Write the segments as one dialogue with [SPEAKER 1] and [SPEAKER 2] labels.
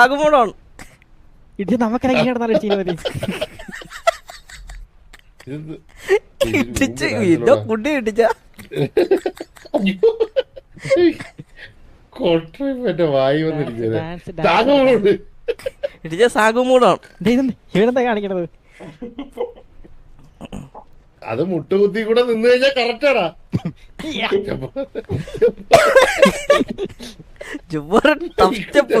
[SPEAKER 1] ആകുമ്പോഴാണ്.
[SPEAKER 2] ഇത്
[SPEAKER 1] കുട്ടി
[SPEAKER 3] വായി വന്നിരിക്കുന്നത്?
[SPEAKER 2] ഇവനെന്താ കാണിക്കണത്?
[SPEAKER 3] അത് മുട്ടുകുത്തി കൂടെ നിന്ന് കഴിഞ്ഞാൽ കറക്റ്റാടാ
[SPEAKER 1] Jubair tough step.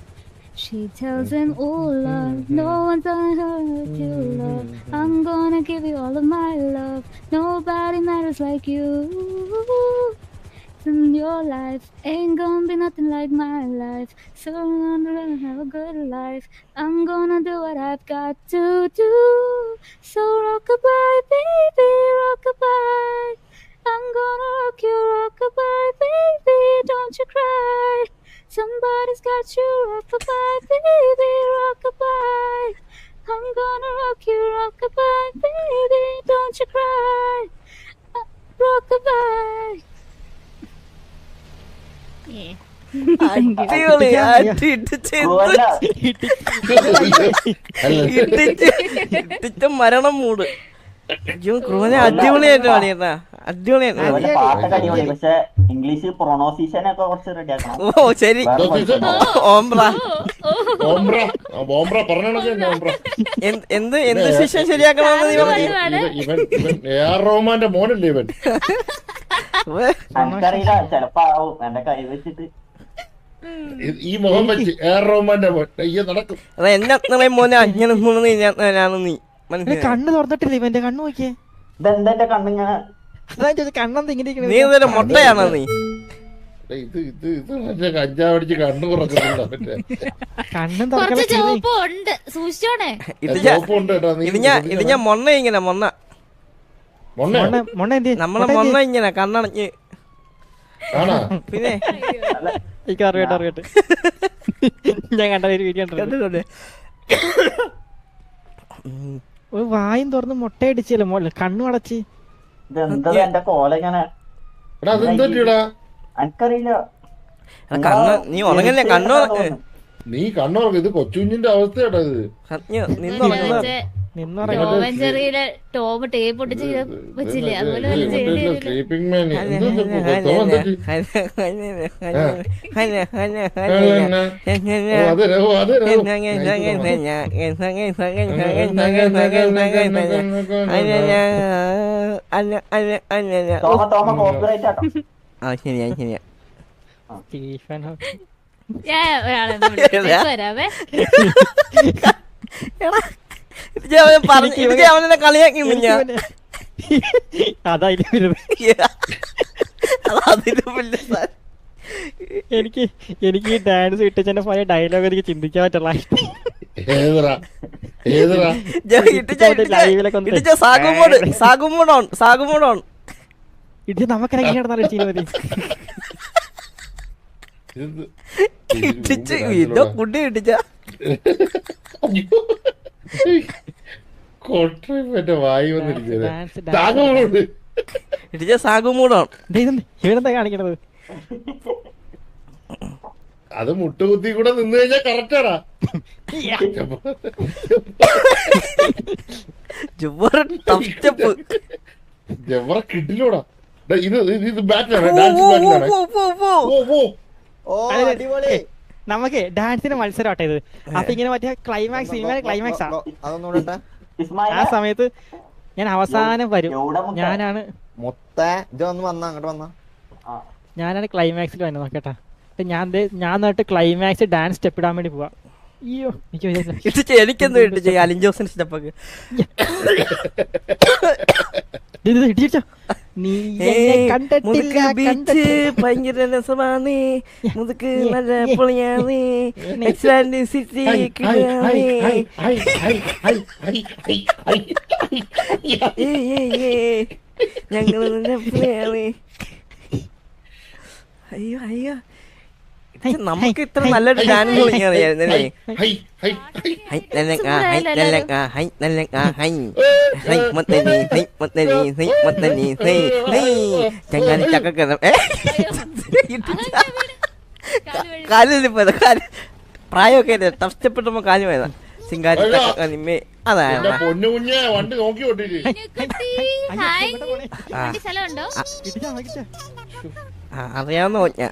[SPEAKER 4] She tells him, Oh love, no one's gonna hurt you, love. I'm gonna give you all of my love. Nobody matters like you. in your life ain't gonna be nothing like my life. So I'm gonna have a good life. I'm gonna do what I've got to do. So rockabye, baby, rockabye. I'm gonna rock you, rockabye, baby. Don't you cry. Somebody's got you, rockabye, baby, rockabye. I'm gonna rock you, rockabye, baby. Don't you cry. Uh, rockabye. Yeah.
[SPEAKER 1] അടിപൊളി അടി ഇട്ടിച്ച് മരണം മൂട് ക്രൂനെ അടിപൊളിയായിട്ട് പാടിയട്ടാ
[SPEAKER 5] പക്ഷെ English pronunciation ഒക്കെ കുറച്ച് ready ആക്കണം.
[SPEAKER 1] ഓ ശരി. എന്ത് എന്ത് ശരിയാക്കണമെന്ന്
[SPEAKER 3] റഹ്മാന്റെ മോനല്ലേ ഇവൻ?
[SPEAKER 5] എനിക്കറിയില്ല ചെലപ്പോ ആവും. എന്റെ കൈ വെച്ചിട്ട്.
[SPEAKER 3] ഈ- ഈ മുഖം വെച്ച് എ ആർ റഹ്മാന്റെ മോൻ. അയ്യോ നടക്കും.
[SPEAKER 1] അതാ എന്നെ മോനെ നീ
[SPEAKER 2] കണ്ണ് തുറന്നിട്ടില്ല ഇവന്റെ? കണ്ണു നോക്കിയേ.
[SPEAKER 5] ഇതെന്താ കണ്ണിങ്ങനെ
[SPEAKER 1] നീ
[SPEAKER 2] ഇരിക്കണത്?
[SPEAKER 1] ഇതൊരു മുട്ടയാണോ നീ?
[SPEAKER 3] ഇത് ഇത് ഇത് മറ്റേ കഞ്ചാവടിച്ച് കണ്ണു കുറക്കുന്നുണ്ടോ മറ്റേ?
[SPEAKER 2] കണ്ണും
[SPEAKER 4] കുറച്ച്
[SPEAKER 2] തുറക്കല
[SPEAKER 4] ഉണ്ട് സൂക്ഷിച്ചോണേ.
[SPEAKER 1] ഇത് ഞാൻ
[SPEAKER 3] ചോപ്പുണ്ട് കേട്ടോ നീ
[SPEAKER 1] ഇത് ഞാൻ ഇത് ഞാൻ മൊണ്ണ ഇങ്ങനെ മൊണ്ണ. നമ്മളെ മൊണ്ണ ഇങ്ങനെ കണ്ണടഞ്ഞ്.
[SPEAKER 3] ആണാ?
[SPEAKER 1] പിന്നെ?
[SPEAKER 2] എനിക്ക് അറിയട്ടെ അറിയട്ടെ. ഞാൻ കണ്ട ഒരു വീഡിയോ ഒരു വായും തുറന്ന് മുട്ടയടിച്ചല്ലോ മോളെ? കണ്ണു അടച്ച്.
[SPEAKER 3] എടാ,
[SPEAKER 1] നീ ഉറങ്ങല്ലേ? കണ്ണു
[SPEAKER 3] നീ കണ്ണുറക്കും ഇത് കൊച്ചുഞ്ഞിന്റെ അവസ്ഥയാടാ ഇത്
[SPEAKER 4] ടോമ് ടേപ്പ് ഒട്ടിച്ച് വെച്ചില്ലേ അതുപോലെ
[SPEAKER 3] സ്ലീപ്പിംഗ് മാൻ
[SPEAKER 1] ആ ശരിയാ ശരിയാ
[SPEAKER 2] സ്റ്റീഫൻ
[SPEAKER 1] അവനെ കളിയാക്കി.
[SPEAKER 2] എനിക്ക് എനിക്ക് ഈ ഡാൻസ് ഇട്ടിച്ചെന്റെ പഴയ ഡയലോഗ് എനിക്ക് ചിന്തിക്കാൻ
[SPEAKER 1] സാഗുമോടോൺ
[SPEAKER 2] ഇത് നമുക്കെങ്ങനെ നടന്നാലും ചെയ്താൽ മതി
[SPEAKER 3] ഇത്
[SPEAKER 1] കുട്ടി
[SPEAKER 2] ദേ ഇതെന്ത്? ഇവനെന്താ കാണിക്കണത്?
[SPEAKER 3] അത് മുട്ടുകുത്തി കൂടെ നിന്ന് കഴിഞ്ഞാൽ കറക്റ്റാടാ
[SPEAKER 1] ജുബർ ടഫ് സ്റ്റെപ്പ്
[SPEAKER 3] ജവറ ഇത് ഇത് ഇത് ബാറ്റിലാണ് ഡാൻസ് ബാറ്റിലാണ് ഓ.
[SPEAKER 6] അടിപൊളി
[SPEAKER 2] നമുക്ക് ഡാൻസിന് മത്സരം ആട്ടെ ഇത് അപ്പൊ ഇങ്ങനെ മറ്റേ ക്ലൈമാക്സ് സിനിമ ക്ലൈമാക്സ് ആ ആ സമയത്ത് ഞാൻ അവസാനം വരും ഞാനാണ്
[SPEAKER 6] മൊത്ത ഇത് വന്ന അങ്ങോട്ട് വന്ന
[SPEAKER 5] ആ,
[SPEAKER 2] ഞാനാണ് ക്ലൈമാക്സിൽ വന്നത് നോക്കട്ടാ അപ്പൊ ഞാൻ ദേ- ഞാൻ നോട്ട് ക്ലൈമാക്സ് ഡാൻസ് സ്റ്റെപ്പ് ഇടാൻ വേണ്ടി പോവാ അയ്യോ എനിക്ക്
[SPEAKER 1] അലിൻ ജോസിന്റെ സ്റ്റെപ്പൊക്കെ
[SPEAKER 2] നീ ഞങ്ങൾ അയ്യോ
[SPEAKER 1] അയ്യോ.
[SPEAKER 2] നമുക്ക് ഇത്ര
[SPEAKER 1] നല്ലൊരു ഡാൻസ്
[SPEAKER 2] തുടങ്ങിയാറിയായിരുന്നല്ലേ
[SPEAKER 1] はいは
[SPEAKER 2] い
[SPEAKER 1] は
[SPEAKER 2] い
[SPEAKER 1] 連
[SPEAKER 2] 連
[SPEAKER 1] あは
[SPEAKER 3] い連連あはい連連あは
[SPEAKER 1] いはい持ってにはい持って
[SPEAKER 3] にはい
[SPEAKER 1] 持ってにはいはいじゃがりじゃがからえ കാലിൽ പോയത് കാൽ പ്രായമൊക്കെ അല്ലേ കഷ്ടപ്പെട്ടപ്പോ കാലി പോയതാ സിംഗാരി
[SPEAKER 3] നിമ്മി
[SPEAKER 1] അതാണ്
[SPEAKER 3] വണ്ടി നോക്കി
[SPEAKER 1] അറിയാവുന്ന കുഞ്ഞ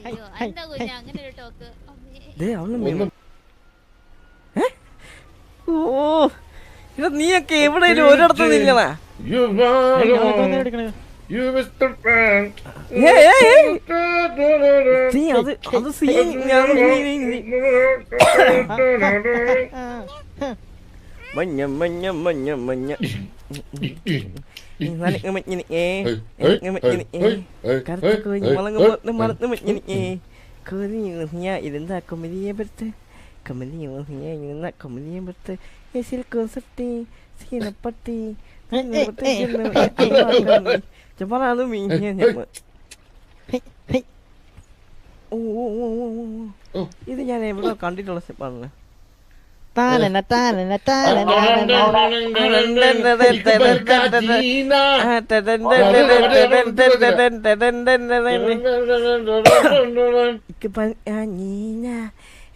[SPEAKER 3] അവൾ
[SPEAKER 1] ഓ ഇത് നീയൊക്കെ എവിടെയും ഒരിടത്ത് നില്ലണ മഞ്ഞ മഞ്ഞ മഞ്ഞ മഞ്ഞ. കറുത്ത മുളങ്ങ് മറന്ന് മഞ്ഞിനെ കൊതിയ ഇതെന്താ കൊമതിയെ പറ്റേ? Camelinho, dinheiro, na camelinha, bota esse ele conserti, se na parte, se
[SPEAKER 2] na parte,
[SPEAKER 1] já para no mim, né, né, ഇത് ഞാൻ എവിടെ കണ്ടിട്ടുള്ള സ്റ്റെപ്പാണല്ലോ
[SPEAKER 3] താലന
[SPEAKER 2] താലന താലന താലന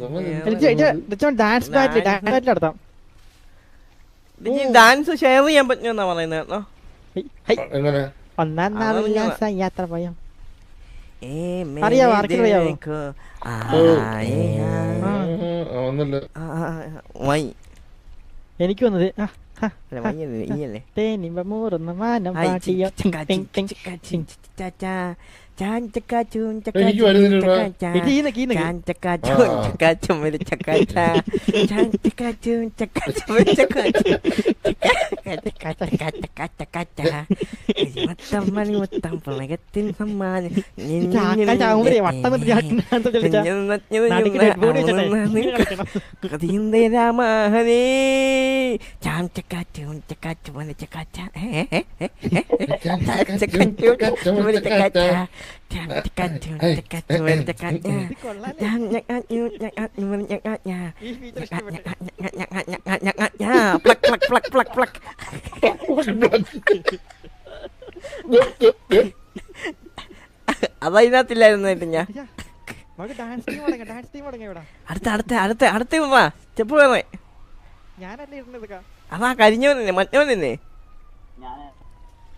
[SPEAKER 2] ഡാൻസ് ഡാൻസ്
[SPEAKER 1] ഷെയർ ചെയ്യാൻ പറ്റുമെന്നാ പറയുന്നത്
[SPEAKER 2] യാത്ര എനിക്ക് വന്നത് തേനിമ്പ മൂറുന്ന മാനം
[SPEAKER 3] എനിക്ക് വരുന്നില്ലടാ. ആ.
[SPEAKER 1] ചാമ്പ രാമഹനേ ചാം ചക്കാറ്റ് ചക്കാറ്റ് പോലെ ചക്കാറ്റ ഏ ഏ പ്ലക് പ്ലക് പ്ലക് പ്ലക് പ്ലക് ഞാൻ. അടുത്ത അടുത്ത അടുത്ത അടുത്ത വാ സ്റ്റെപ്പ് വേണേ. അതാ കരിഞ്ഞവനെ മറ്റവനെ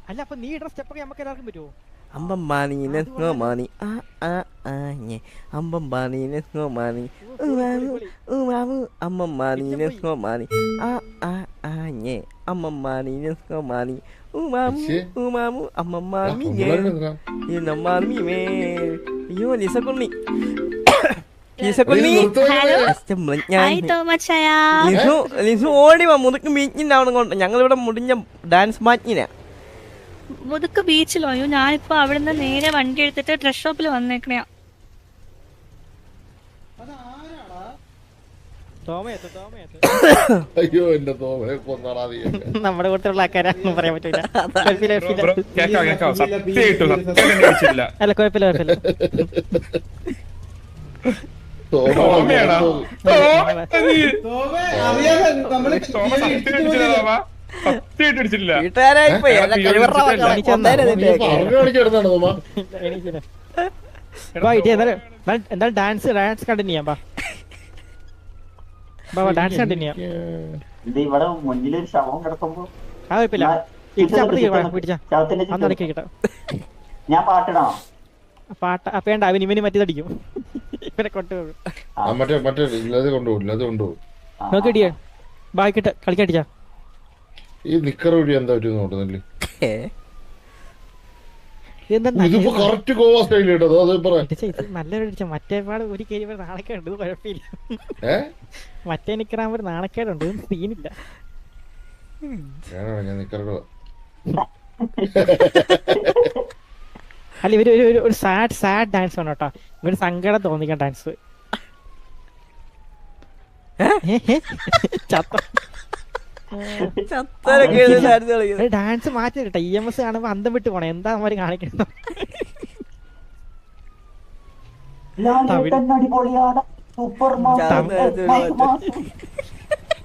[SPEAKER 2] അല്ല അപ്പൊ നീ ഇടുന്ന സ്റ്റെപ്പൊക്കെ നമുക്ക് എല്ലാവർക്കും പറ്റുമോ
[SPEAKER 1] Amba mani nes ngo mani a a a nye Amba mani nes mani Umamu umamu Amba mani nes ngo mani a a a
[SPEAKER 3] nye
[SPEAKER 1] Amba mani
[SPEAKER 3] nes
[SPEAKER 1] ngo mani
[SPEAKER 3] Umamu
[SPEAKER 1] umamu Amba mami nye Ina mami
[SPEAKER 3] me Yo
[SPEAKER 1] ni.
[SPEAKER 4] Sakul ni.
[SPEAKER 1] Yesa kul ni Halo Hai Thomas saya. Lisu Lisu oh, ori ma mudukku meet ni naun ngon Nyangal ibada mudinya dance match ni ya
[SPEAKER 4] മുതുക്ക് ബീച്ചിലോ അയ്യോ ഞാനിപ്പോ അവിടുന്ന് നേരെ വണ്ടി എടുത്തിട്ട് dress ഷോപ്പിൽ വന്നേക്കണയാ.
[SPEAKER 2] നമ്മുടെ കൂട്ടത്തിലുള്ള ആൾക്കാരാണെന്ന് പറയാൻ പറ്റൂല. കുഴപ്പമില്ല കുഴപ്പമില്ല. എന്തായാലും ഡാൻസ് ഡാൻസ് കണ്ടിന്യൂ ചെയ്യാം ഡാൻസ് കണ്ടിന്യൂ ആ
[SPEAKER 5] ഞാൻ പാട്ടിടാ.
[SPEAKER 2] പാട്ട് അപ്പൊ വേണ്ട ഇവന്
[SPEAKER 3] മറ്റേ മറ്റേ
[SPEAKER 2] ബാക്കിട്ട്
[SPEAKER 3] ഈ നിക്കർ വഴി എന്താ പറ്റി നോട്ടുന്നില്ലേ ഇതിപ്പോ കറക്റ്റ് ഗോവ സ്റ്റൈൽ കേട്ടോ അത് പറ
[SPEAKER 2] ഇടിച്ച ഇത് നല്ലൊരു ഇടിച്ച മറ്റേ പാട് ഒരു കേരി നാണക്കേടുണ്ട് ഇത് കുഴപ്പമില്ല. മറ്റേ നിക്കറാകുമ്പോ ഒരു നാണക്കേടുണ്ട് സീനില്ല.
[SPEAKER 3] ഞാൻ നിക്കറുടെ
[SPEAKER 2] അല്ല ഇവർ ഒരു സാഡ് സാഡ് ഡാൻസ് ആണ് കേട്ടോ. ഇവർ സങ്കടം തോന്നിക്കാൻ ഡാൻസ് ചത്ത ഡാൻസ് മാറ്റി കേട്ടോ ഇ എം എസ് കാണുമ്പോ അന്തം വിട്ട് പോണേ. എന്താ അവർ കാണിക്കുന്നത്
[SPEAKER 1] എല്ലാരും ഒരു മാറ്റം.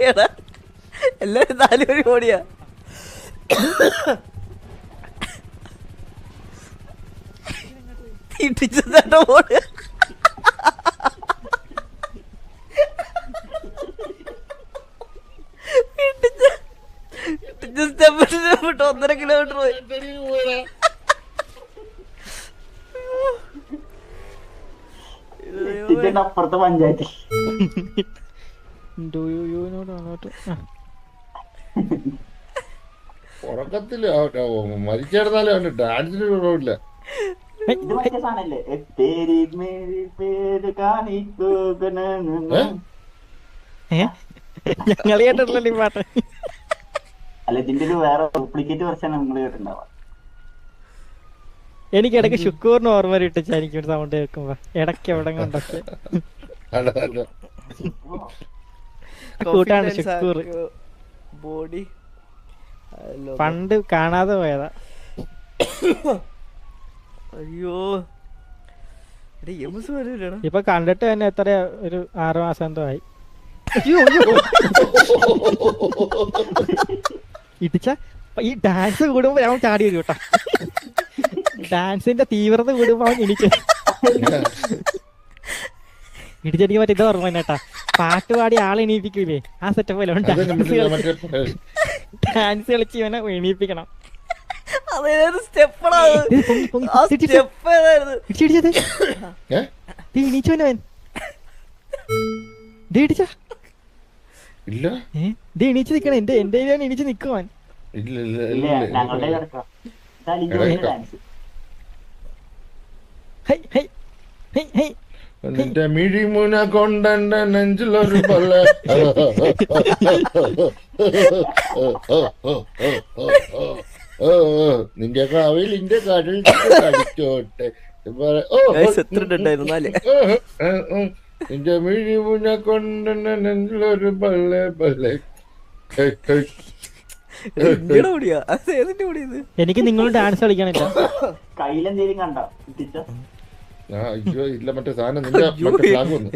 [SPEAKER 1] എടാ, എല്ലാരും നാലുപേര് കോടിയാ ഇടിച്ചതാട്ടോ പോണ് ഇടിച്ച ഇടിച്ച സ്റ്റെപ്പ് സ്റ്റെപ്പ് ഒന്നര കിലോമീറ്റർ പോയി.
[SPEAKER 5] അപ്പുറത്തെ പഞ്ചായത്തിൽ.
[SPEAKER 3] ഉറക്കത്തിൽ ഡാൻസിന്
[SPEAKER 2] കേട്ടിട്ടില്ലല്ലോ ഈ പാട്ട്.
[SPEAKER 5] അല്ല ഇതിന്റെ ഒരു വേറെ ഡ്യൂപ്ലിക്കേറ്റ് വെർഷൻ നിങ്ങൾ കേട്ടിട്ടുണ്ടാവാം
[SPEAKER 2] എനിക്ക് ഇടയ്ക്ക് ശുക്കൂറിന് ഓർമ്മ വരും എനിക്ക് ഒരു സൗണ്ട് കേൾക്കുമ്പോ. ഇടയ്ക്ക് എവിടെ കൊണ്ടൊക്കെ കൂട്ടാണ് ശുക്കൂർ.
[SPEAKER 1] ബോഡി
[SPEAKER 2] പണ്ട് കാണാതെ പോയതാ.
[SPEAKER 1] അയ്യോ.
[SPEAKER 2] ഇപ്പൊ കണ്ടിട്ട് തന്നെ എത്ര ഒരു ആറു മാസം എന്തോ ആയി. അയ്യോ. ഇടിച്ച ഈ ഡാൻസ് കൂടുമ്പോ അവൻ ചാടി വരും കേട്ടോ. ഡാൻസിന്റെ തീവ്രത കൂടുമ്പോ അവൻ എനിക്ക് ഇടിച്ചടിക്ക് മറ്റേ ഇതാ ഓർമ്മ കേട്ടാ. പാട്ട് പാടി ആളെ എണീപ്പിക്കൂലേ. ആ സെറ്റപ്പ് പോലെ
[SPEAKER 3] അത്
[SPEAKER 2] ഡാൻസ് കളിച്ച് ഇവനെ എണീപ്പിക്കണം.
[SPEAKER 1] സ്റ്റെപ്പ്
[SPEAKER 2] ഇടിച്ച.
[SPEAKER 3] ഇല്ല.
[SPEAKER 2] ദേ എണീച്ച് നിക്കണേ. എന്റെ എന്റെ കയ്യിലാണ് എണീച്ച് നിക്കുവാൻ.
[SPEAKER 3] ഇല്ല ഇല്ല
[SPEAKER 2] ഹൈ ഹൈ ഹൈ ഹൈ.
[SPEAKER 3] നിന്റെ മിഴിമുന കൊണ്ടെന്റെ നെഞ്ചിലൊരു പല്ല നിന്റെ കാവിൽ നിന്റെ കടൽ കളിച്ചോട്ടെ ഓ
[SPEAKER 1] എത്ര?
[SPEAKER 3] നിന്റെ മിഴിമുന കൊണ്ടെന്റെ നെഞ്ചിലൊരു
[SPEAKER 1] കൂടി ഇത്
[SPEAKER 2] എനിക്ക് നിങ്ങൾ ഡാൻസ് കളിക്കാനില്ല
[SPEAKER 5] കയ്യിലെന്തേലും കണ്ടോ? ഇട്ടിച്ച
[SPEAKER 3] ആ അയ്യോ ഇല്ല മറ്റേ സാധനം നിന്റെ മറ്റേ ഫ്ലാഗ് വന്നു.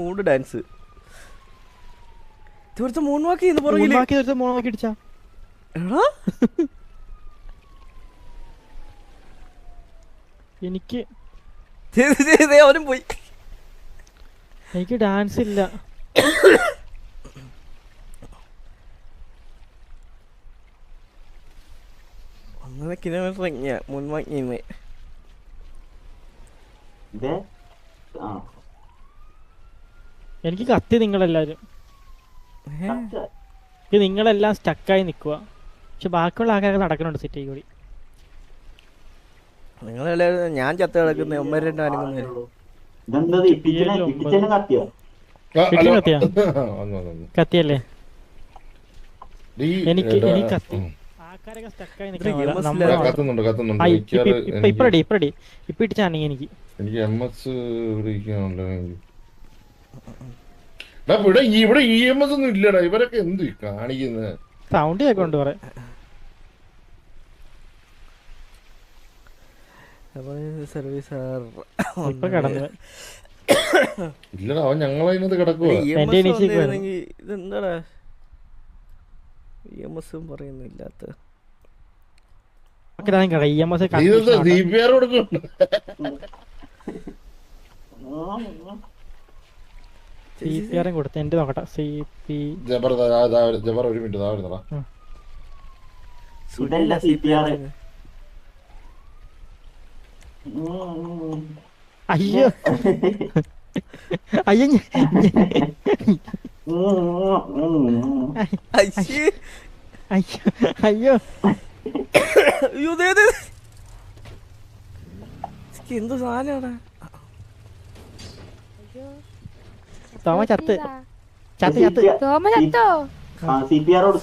[SPEAKER 1] മൂന്ന് ഡാൻസ് തീർച്ച മൂന്ന് വാക്കി ചെയ്യുന്നു പുറകിൽ.
[SPEAKER 2] ബാക്കി ദിവസം മോണോക്കി അടിച്ചാ
[SPEAKER 1] എടാ.
[SPEAKER 2] എനിക്ക്
[SPEAKER 1] ദേ, ദേ, ദേ, അവനും പോയി.
[SPEAKER 2] എനിക്ക് ഡാൻസ് ഇല്ല.
[SPEAKER 1] ഒന്നര കിലോമീറ്റർ ഇറങ്ങിയ മുൻവാങ്ങിന്ന്
[SPEAKER 5] ആ.
[SPEAKER 2] എനിക്ക് കത്തി നിങ്ങളെല്ലാരും. നിങ്ങളെല്ലാം സ്റ്റക്കായി നിക്കുക പക്ഷെ ബാക്കിയുള്ള ആൾക്കാരൊക്കെ നടക്കുന്നുണ്ട് സിറ്റി കൂടി.
[SPEAKER 1] നിങ്ങളെല്ലാവരും ഞാൻ ചത്ത കിടക്കുന്ന ഒമ്പത് രണ്ട് അനങ്ങുന്ന.
[SPEAKER 2] കത്തിയല്ലേ? എനിക്ക് എനിക്ക് കത്തി.
[SPEAKER 1] ഇവിടെ
[SPEAKER 3] എനിക്ക് M S E M S ഒന്നും ഇല്ലടാ. ഇവരൊക്കെ എന്ത് കാണിക്കുന്നത്
[SPEAKER 2] സൗണ്ട് കേൾക്കൊണ്ട് കുറെ
[SPEAKER 1] സർവീസ്
[SPEAKER 3] ഇല്ലടാ അവൻ കിടക്കുക
[SPEAKER 2] വരുന്നു.
[SPEAKER 1] ഇതെന്താടാ? ഇ എം എസും പറയുന്നില്ലാത്ത.
[SPEAKER 2] ഇ എം എസ്
[SPEAKER 3] ഇതെന്താ സി പി ആർ കൊടുക്കുന്നുണ്ട്
[SPEAKER 2] സി പി ആറും കൊടുത്ത് എന്റെ നോക്കട്ടെ. സി പി
[SPEAKER 3] ജബർ ഒരു മിനിറ്റ്
[SPEAKER 5] സി പി ആർ
[SPEAKER 2] അയ്യോ. അയ്യോ
[SPEAKER 1] അയ്യേ.
[SPEAKER 2] അയ്യോ.
[SPEAKER 1] എന്ത് സാധനമാടാ
[SPEAKER 2] തോമ ചത്ത്. ചത്ത് ചത്ത്.
[SPEAKER 4] തോമ ചത്തോ?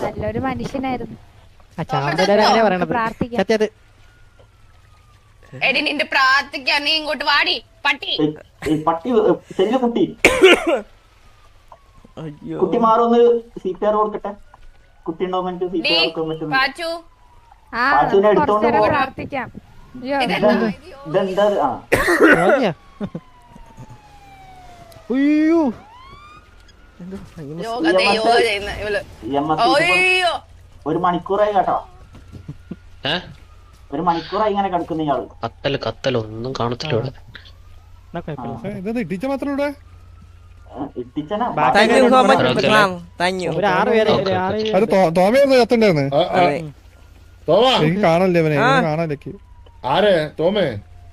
[SPEAKER 4] നല്ലൊരു മനുഷ്യനായിരുന്നു. പ്രാർത്ഥിക്കാം.
[SPEAKER 7] എടി നിന്റെ പ്രാർത്ഥിക്കാൻ നീ ഇങ്ങോട്ട് വാടി. പട്ടി.
[SPEAKER 5] പട്ടി ചെല്ല കുട്ടി.
[SPEAKER 1] അയ്യോ.
[SPEAKER 5] കുട്ടി മാറൊന്ന് സി പി ആർ കൊടുക്കട്ടെ? കുട്ടി ഉണ്ടോ സി പി
[SPEAKER 7] ഡീ
[SPEAKER 5] ആർ കൊടുക്കാൻ പറ്റും
[SPEAKER 7] പാച്ചു.
[SPEAKER 4] ആ
[SPEAKER 5] പാച്ചുവിനെ എടുത്തോണ്ട്.
[SPEAKER 4] പ്രാർത്ഥിക്കാം.
[SPEAKER 7] ഇതെന്താ? അയ്യോ.
[SPEAKER 5] ഒരു മണിക്കൂറായി കേട്ടോ. ഒരു മണിക്കൂറായി ഇങ്ങനെ കിടക്കുന്ന ഇയാൾ.
[SPEAKER 8] കത്തൽ കത്തൽ ഒന്നും കാണത്തില്ല ഇവിടെ.
[SPEAKER 9] മാത്രം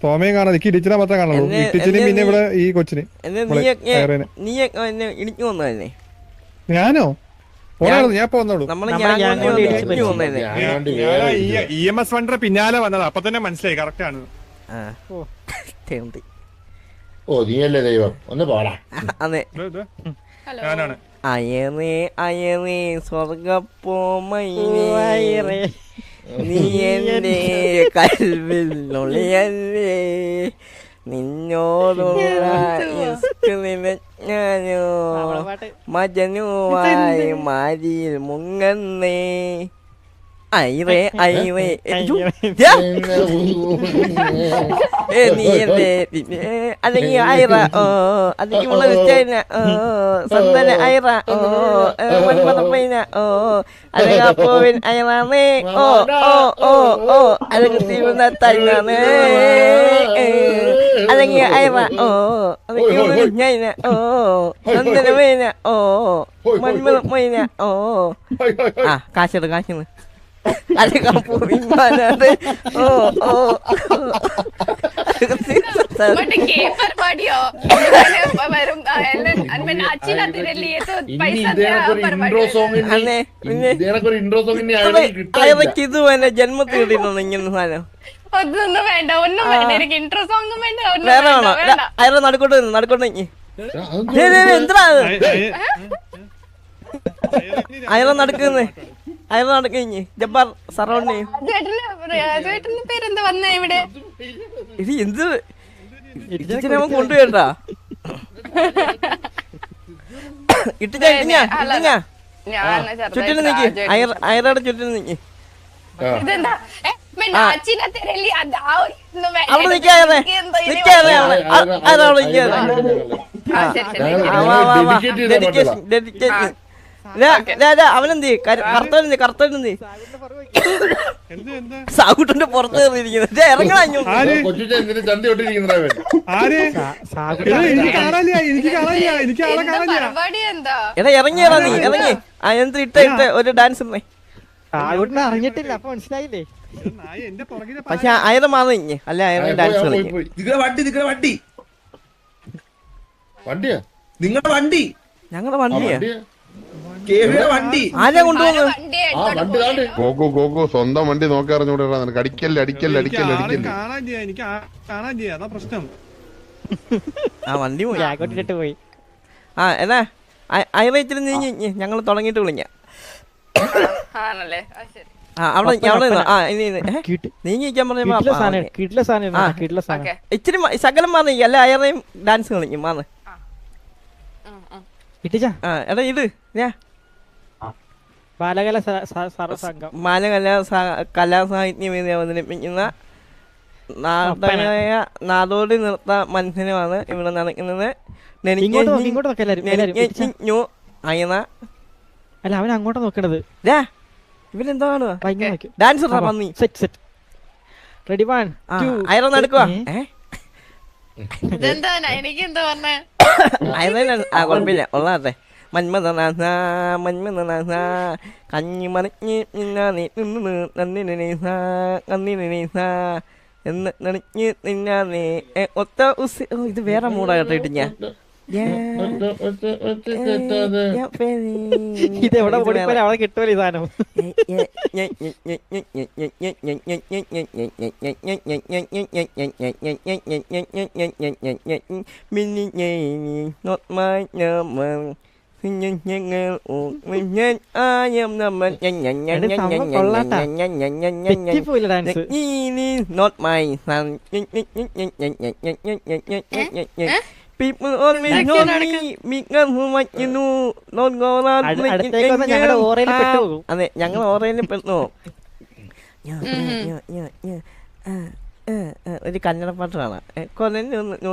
[SPEAKER 9] തോമയും ഇടിച്ചിനെ മാത്രമേ കാണുള്ളൂ. ഇട്ടിച്ചിനും പിന്നെ ഇവിടെ ഈ കൊച്ചിന്.
[SPEAKER 1] നീ വന്നതല്ലേ?
[SPEAKER 9] ഞാനോ? ഇ എം എസ് വണ്ടർ പിന്നാലെ വന്നത്. അപ്പൊ തന്നെ മനസ്സിലായി. കറക്റ്റ് ആണ്.
[SPEAKER 2] ഓ.
[SPEAKER 1] തെണ്ടി.
[SPEAKER 3] ഓ നീയല്ലേ ദൈവം? ഒന്ന് പോടാ.
[SPEAKER 1] അതെ.
[SPEAKER 9] ഞാനാണ്.
[SPEAKER 1] അയറേ അയറേ സ്വർഗപ്പോമയിലേ
[SPEAKER 2] വയറേ.
[SPEAKER 1] നീ എന്റെ കൽവിൽ നൊളിയല്ലേ നിന്നോടുള്ള
[SPEAKER 2] പാട്ട്.
[SPEAKER 1] മജനുവായി മാരിയിൽ മുങ്ങന്നേ. ഏ നീ അല്ലെങ്കിൽ ഐറ ഓ അല്ലെങ്കിൽ ഉള്ള നിശ്ചയന ഓ സന്തന ഐറ ഓ മൺമതപ്പൈന ഓ അല്ലെങ്കിൽ അപ്പോവിൻ ഐറാണേ ഓ ഓ ഓ ഓ അല്ലെങ്കിൽ തീരുന്ന തൈനാണ് അല്ലെങ്കിൽ ഐറ ഓ അല്ലെങ്കിൽ ഉള്ള ഓ സന്തനമേന ഓ മൺമതപ്പൈന ഓ ആ കാശെടു കാശെടു അല്ലെങ്കിൽ പോവിൻ മാനാണ് ഓ ഓ
[SPEAKER 7] മറ്റേ കേ പരിപാടിയോ വരും. ആ, എല്ലാം അൻപൻ അച്ഛനത്തിനല്ലേ ഇത് പൈസ
[SPEAKER 3] ഇൻട്രോ സോങ്
[SPEAKER 1] അതെ പിന്നെ
[SPEAKER 3] ഇതേനൊരു ഇൻട്രോ സോങ് ഇനി അയാൾക്ക് കിട്ടില്ല
[SPEAKER 1] അയാൾക്ക് ഇത് എന്നെ ജന്മത്തിൽ കിട്ടിയിട്ടുണ്ട് ഇങ്ങനെ സാധനം.
[SPEAKER 7] ഒന്നും വേണ്ട ഒന്നും വേണ്ട. എനിക്ക് ഇൻട്രോ സോങ്ങും വേണ്ട ഒന്നും
[SPEAKER 1] വേറെ
[SPEAKER 7] വേണ്ട
[SPEAKER 1] വേണോ?
[SPEAKER 7] വേണ്ട.
[SPEAKER 1] അയാളെ നടുക്കോട്ട് നിന്ന് നടുക്കോട്ട് നിങ്ങി എന്താ അയാളെ നടക്കുന്നേ. അയാളെ നടക്കുന്നേ ജബ്ബാർ സറൗണ്ട് ചെയ്യും.
[SPEAKER 7] ചേട്ടന് ചേട്ടന്റെ പേരെന്താ വന്നേ ഇവിടെ?
[SPEAKER 1] ഇത് എന്ത്? ഇട്ടിച്ചിനെ കൊണ്ടുപോയിട്ടാ ഇട്ടിച്ച ഇട്ടിഞ്ഞാ ഇട്ടിഞ്ഞാ
[SPEAKER 7] ഞാൻ
[SPEAKER 1] ചുറ്റിനും നിക്ക്. അയർ അയറയുടെ ചുറ്റിനും നിക്ക്.
[SPEAKER 7] ഇതെന്താ? ഏ, സാഹുട്ടന്റെ.
[SPEAKER 1] അവിടെ അതവിടെ അവനെന്ത്
[SPEAKER 9] എന്ത് എന്ത്
[SPEAKER 1] സാഗുട്ടന്റെ പുറത്ത് കയറിയിരിക്കുന്നത് ഇറങ്ങണ
[SPEAKER 9] എടാ,
[SPEAKER 1] ഇറങ്ങിയടാ നീ ഇറങ്ങി ആ എന്ത് ഇട്ട ഇട്ട ഒരു ഡാൻസ് ഇറങ്ങിട്ടില്ല
[SPEAKER 2] സാഗുട്ടിനെ അറിഞ്ഞിട്ടില്ല അപ്പൊ മനസ്സിലായില്ലേ
[SPEAKER 1] പക്ഷെ അയത് മാറി ഇഞ്ഞ്. അല്ല ഡാൻസ് കളിക്കും.
[SPEAKER 10] നിങ്ങളുടെ വണ്ടി നിങ്ങളുടെ വണ്ടി.
[SPEAKER 3] വണ്ടിയാ?
[SPEAKER 10] നിങ്ങളുടെ വണ്ടി.
[SPEAKER 1] ഞങ്ങളുടെ
[SPEAKER 3] ആ,
[SPEAKER 1] വണ്ടിയാ.
[SPEAKER 11] ഗോകു ഗോകു സ്വന്തം വണ്ടി നോക്കി അറിഞ്ഞൂടാ നിനക്ക്. അടിക്കല്ലേ അടിക്കല്ലേ അടിക്കല്ലേ
[SPEAKER 9] കാണാൻ
[SPEAKER 11] അടിക്കല്ലേ
[SPEAKER 9] എനിക്ക് കാണാനില്ല അതാ പ്രശ്നം.
[SPEAKER 1] ആ വണ്ടി പോയി.
[SPEAKER 2] ആക്കോട്ടിട്ട് പോയി.
[SPEAKER 1] ആ എന്നാ അയറ ഇച്ചിരി ഞങ്ങൾ തുടങ്ങിയിട്ട് വിളിക്കാം.
[SPEAKER 7] ആണല്ലേ? ശരി.
[SPEAKER 1] ഇച്ചിരി ശകലം മാറി ഡാൻസ് കളിക്കും മാന്ന് എടാ ഇത് ഞാൻ
[SPEAKER 2] ബാലകല
[SPEAKER 1] അവതരിപ്പിക്കുന്ന നാടകമായ നാടോടി നൃത്ത മത്സരമാണ് ഇവിടെ നടക്കുന്നത്. അയന.
[SPEAKER 2] അല്ല അവൻ അങ്ങോട്ട് നോക്കണത്. വാ,
[SPEAKER 1] ഡാൻസ് പന്നി.
[SPEAKER 2] Set set. റെഡി വൺ
[SPEAKER 1] അയറ നടക്കുക
[SPEAKER 2] ഏ?
[SPEAKER 1] ഏ?
[SPEAKER 7] ഇതെന്താ എനിക്ക് എന്താ പറഞ്ഞേ?
[SPEAKER 1] അതിന് ആ കുഴപ്പമില്ല ഉള്ളാട്ടെ മന്മഥനാഥ മന്മഥനാഥ കഞ്ഞി മറിഞ്ഞ് നിന്നാനെ നിന്ന് നന്ദിനീസ നന്ദിനീസ എന്ന് നണിഞ്ഞ് നിന്നാനെ ഏ, ഒത്ത ഉസ് ഓ, ഇത് വേറെ മൂടാ കേട്ടോ ഞാൻ
[SPEAKER 2] ഇത് എവിടെ ഓടിപ്പോയാലും അവിടെ കിട്ടുമല്ലോ ഈ സാധനം
[SPEAKER 1] Not my number. ഞങ്ങൾ ഞാൻ ആയം നമ്മൾ
[SPEAKER 2] എടി, സംഭവം കൊള്ളാട്ടാ. തെറ്റിപ്പോയില്ല ഡാൻസ്
[SPEAKER 1] നോട്ട് മൈ സൺ
[SPEAKER 2] ഞങ്ങളുടെ ഓറയിൽ. പെട്ടുപോകും.
[SPEAKER 1] അതെ ഞങ്ങൾ ഓറയിൽ പെട്ടു ഒരു കന്നഡ പാട്ട് കാണാം ഏ, കൊലഞ്ഞു ഞു,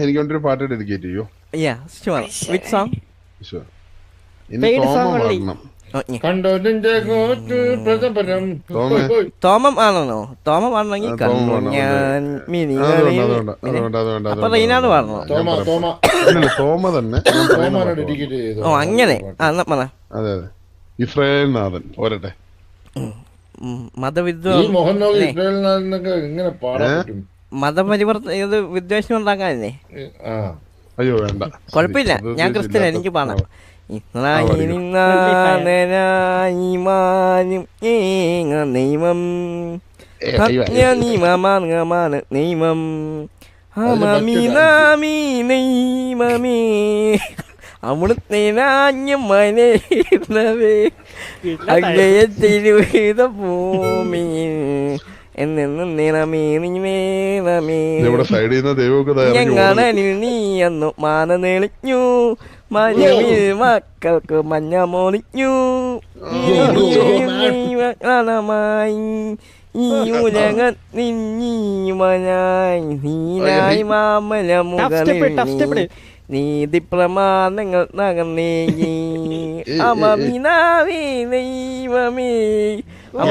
[SPEAKER 11] എനിക്ക് വേണ്ടി ഒരു പാട്ട് ഡെഡിക്കേറ്റ് ചെയ്യോ.
[SPEAKER 1] Yeah sure which song
[SPEAKER 11] sure ഇനി തോമ തോമേ.
[SPEAKER 1] തോമം ആണെങ്കിൽ ഞാൻ അപ്പൊ റീനാട്
[SPEAKER 3] തോമ
[SPEAKER 11] തന്നെ.
[SPEAKER 1] ഓ അങ്ങനെ.
[SPEAKER 11] അതെ ഇസ്രായേൽ നാഥൻ പോരട്ടെ?
[SPEAKER 3] ഇസ്രായേൽ പാടാൻ പറ്റും?
[SPEAKER 1] മതപരിവർത്തന ഇത് വിദ്വേഷം ഉണ്ടാക്കാനല്ലേ?
[SPEAKER 3] ആ
[SPEAKER 11] അയ്യോ വേണ്ട.
[SPEAKER 1] കുഴപ്പമില്ല. ഞാൻ ക്രിസ്ത്യൻ എനിക്ക് പാടാം.
[SPEAKER 11] ആ.
[SPEAKER 1] ഇസ്രായേലിനാഥനായിമാനും ഏങ്ങ നിയമം.
[SPEAKER 11] ഏ, അയ്യോ,
[SPEAKER 1] സത്യ നിയമമാണ് നിയമം. ഹമമിനാമി നിയമമേ. അവിടുത്തെ രാജ്യം മനേവേ അങ്ങയെ തിരുവിത ഭൂമിയിൽ എന്നെന്നും നിറമേ
[SPEAKER 11] സൈഡിൽ നിന്ന്
[SPEAKER 1] നീ അന്നു മാന നെളിഞ്ഞു മക്കൾക്ക് മഞ്ഞ മോളിഞ്ഞു. മായി ഈ ഉലകത്തിൽ നീമനായി നീനായി മാമല. മുകളിൽ നീതി പ്രമാണങ്ങൾ അമമിനാവേ ദൈവമേ.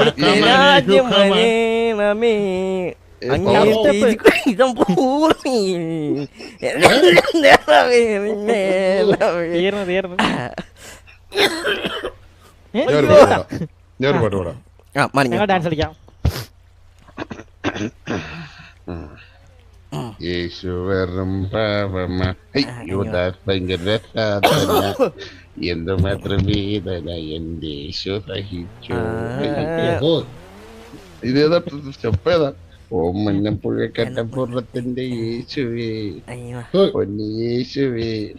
[SPEAKER 11] ഞാൻ പാട്ട് പാടാം.
[SPEAKER 2] ഡാൻസ് കളിക്കാം.
[SPEAKER 11] യേശു വെറും യൂദാസ് ഭയങ്കര സാധന എന്തുമാത്രം വേദന എന്റെ യേശു സഹിച്ചു. ഇതേതാ സ്റ്റെപ്പ് ഏതാ? ഓ മഞ്ഞപ്പുഴ. കട്ടപ്പുറത്തിന്റെ യേശുവേ. പൊന്നി യേശുവേ.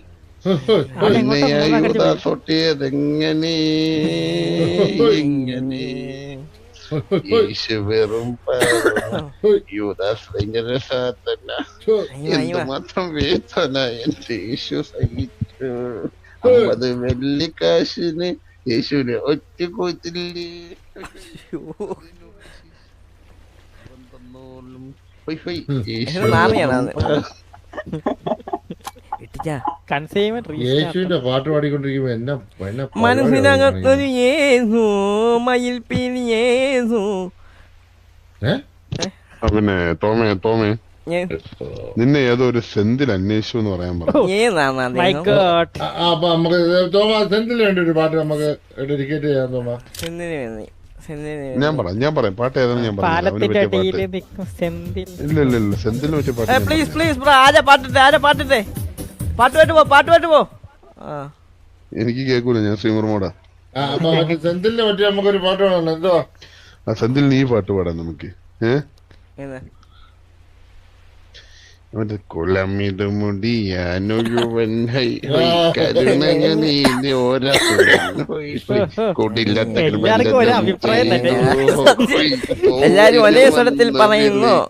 [SPEAKER 11] എന്നെയാ യൂദാസ് ഇങ്ങനെ. യേശു വെറും യൂദാസ് ഭയങ്കര സാധന. എന്തുമാത്രം വേദന എന്റെ യേശു സഹിച്ചു. അമ്പത് വെള്ളിക്കാശിന് യേശുവിനെ ഒറ്റ കൊച്ചില്ലേ ഹൊയ് ഹൊയ് യേശു
[SPEAKER 1] നാറിയാണ് ഇട്ടിച്ചാ
[SPEAKER 2] കൺസൈൻമെന്റ്
[SPEAKER 3] യേശുവിന്റെ പാട്ട് പാടിക്കൊണ്ടിരിക്കുമ്പോ എന്നെ എന്നെ
[SPEAKER 1] മനസ്സിനകത്തൊരു യേസു മയിൽ പിരിയേസു
[SPEAKER 11] ആ, പിന്നെ തോമേ തോമേ. നിന്നെ ഏതോ ഒരു സെന്തിൽ അന്വേഷിച്ചു എന്ന് പറയാൻ പറഞ്ഞു. ഞാൻ പറയാം ഞാൻ പറയാം. പാട്ട് ഏതാണ് ഞാൻ പറയാം. ഇല്ല ഇല്ല ഇല്ല. സെന്തിലിന് പറ്റിയ പാട്ട്
[SPEAKER 1] പ്ലീസ് പ്ലീസ് പാട്ടിട്ടെ ആരാ പാട്ടിട്ടെ? പാട്ട് പാട്ട് പോ പാട്ട് പാട്ട് പോ.
[SPEAKER 11] എനിക്ക് കേക്കൂല ഞാൻ
[SPEAKER 3] അപ്പൊ മറ്റേ സെന്തിലിനെ പറ്റി നമുക്കൊരു പാട്ട് വേണമല്ലോ എന്തോ?
[SPEAKER 11] ആ സെന്തിൽ നീ പാട്ട് പാടാം നമുക്ക്. ഏ
[SPEAKER 1] ഏതാ?
[SPEAKER 11] മറ്റേ കുളമിത് മുടിയാനൊഴുവൻ ഹൈ ഹൈ കരുണങ്ങ നീന്തി ഓരാ കൊടില്ലാത്ത
[SPEAKER 2] എല്ലാവർക്കും ഒരേ അഭിപ്രായം തന്നെ.
[SPEAKER 1] എല്ലാരും ഒരേ സ്വരത്തിൽ പറയുന്നു.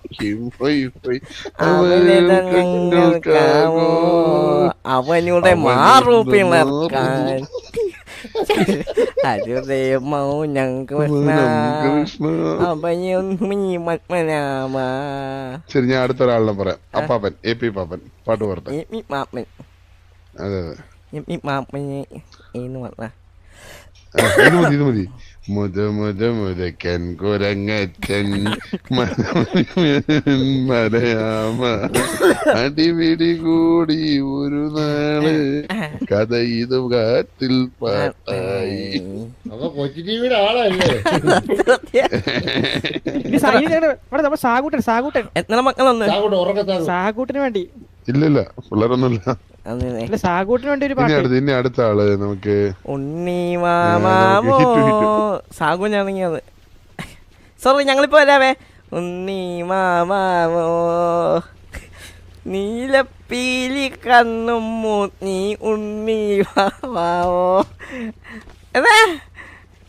[SPEAKER 1] അവനൂടെ മാറു പിളർക്കാൻ. അരുതേമോ ഞങ്ങൾക്ക് അഭയം നീ പത്മനാമ
[SPEAKER 11] ശരി ഞാൻ അടുത്ത ഒരാളിനെ പറയാം. അപ്പാപ്പൻ എ പി പാപ്പൻ. പാട്ട്
[SPEAKER 1] മാപ്പൻ
[SPEAKER 11] അതെ അതെ. ഇത് മതി ഇത് മതി. മുത മുതു മുതക്കൻ കുരങ്ങച്ചൻ മലയാമ. അടിപിടി കൂടി ഒരു നാൾ. കഥ ഇത് കാറ്റിൽ പാട്ടായി.
[SPEAKER 3] അപ്പൊ കൊച്ചു ടിവിയുടെ ആളല്ലേ?
[SPEAKER 2] സാഗൂട്ടൻ സാഗൂട്ടൻ. സാഗൂട്ടിന് വേണ്ടി.
[SPEAKER 11] ഇല്ലില്ല പിള്ളേരൊന്നുമില്ല.
[SPEAKER 1] അതെ
[SPEAKER 2] ഇല്ല സാഗൂട്ടിന് വേണ്ടി ഒരു
[SPEAKER 11] ഇനി
[SPEAKER 2] പാട്ട്.
[SPEAKER 11] അടുത്ത് അടുത്ത ആൾ നമുക്ക്
[SPEAKER 1] ഉണ്ണി മാമാമോ
[SPEAKER 11] സാഗു ഹിറ്റ്.
[SPEAKER 1] സാഗുഞ്ഞാണെങ്കിൽ സോറി ഞങ്ങളിപ്പോ വരാവേ. ഉണ്ണി മാമാമോ നീലപ്പീലി കണ്ണും നീ ഉണ്ണി മാമാവോ അതെ?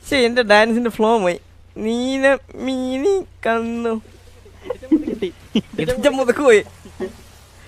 [SPEAKER 1] ശരി എന്റെ ഡാൻസിന്റെ ഫ്ലോ പോയി. നീല മീനി കണ്ണു മുതക്ക് പോയി.